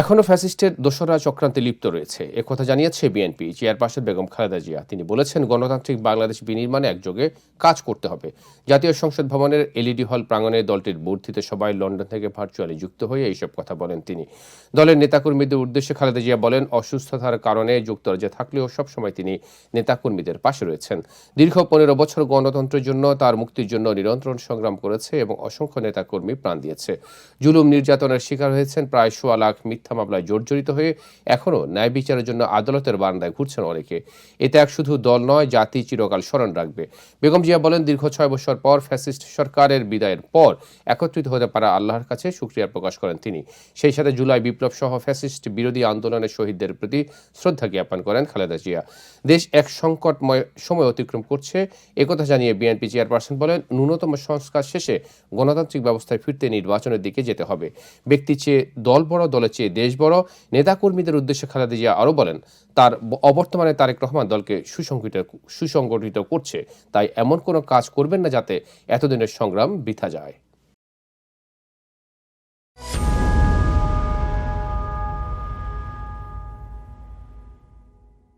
এখনও ফ্যাসিস্টের দোসরা চক্রান্তে লিপ্ত রয়েছে। একথা জানিয়েছে বিএনপি। চেয়ারপারসন বেগম খালেদা জিয়া। তিনি বলেছেন, গণতান্ত্রিক বাংলাদেশ বিনির্মাণে একযোগে কাজ করতে হবে। জাতীয় সংসদ ভবনের এলইডি হল প্রাঙ্গণে দলটির বর্ধিত সবাই লন্ডন থেকে ভার্চুয়ালি যুক্ত হয়ে এইসব কথা বলেন তিনি। দলের নেতাকর্মীদের উদ্দেশ্যে খালেদা জিয়া বলেন, অসুস্থতার কারণে যুক্তরাজ্যে থাকলেও সবসময় তিনি নেতাকর্মীদের পাশে রয়েছেন। দীর্ঘ পনেরো বছর গণতন্ত্রের জন্য তার মুক্তির জন্য নিরন্তর সংগ্রাম করেছে এবং অসংখ্য নেতাকর্মী প্রাণ দিয়েছে। জুলুম নির্যাতনের শিকার হয়েছেন প্রায় সোয়া লাখ মিথ্যা মামলায় জর্জরিত হয়ে এখনও ন্যায় বিচারের জন্য আদালতের বারান্দায় ঘুরছেন অনেকে। এ ত্যাগ শুধু দল নয়, জাতি চিরকাল স্মরণ রাখবে। বেগম জিয়া বলেন, দীর্ঘ ছয় বছর পর ফ্যাসিস্ট সরকারের বিদায়ের পর একত্রিত হতে পারা আল্লাহর কাছে সুক্রিয়া প্রকাশ করেন তিনি। সেই সাথে জুলাই বিপ্লব সহ ফ্যাসিস্ট বিরোধী আন্দোলনের শহীদদের প্রতি শ্রদ্ধা জ্ঞাপন করেন খালেদা জিয়া। দেশ এক সংকটময় সময় অতিক্রম করছে। একথা জানিয়ে বিএনপি চেয়ারপারসন বলেন, ন্যূনতম সংস্কার শেষে গণতান্ত্রিক ব্যবস্থায় ফিরতে নির্বাচনের দিকে যেতে হবে। ব্যক্তি চেয়ে দল বড় দলের চেয়ে দেশ বড়। নেতাকর্মীদের উদ্দেশ্যে খালেদা জিয়া আরও বলেন, তার অবর্তমানে তারেক রহমান দলকে সুসংগঠিত সুসংগঠিত করছে। তাই এমন কোনো কাজ করবেন না যাতে এতদিনের সংগ্রাম বৃথা যায়।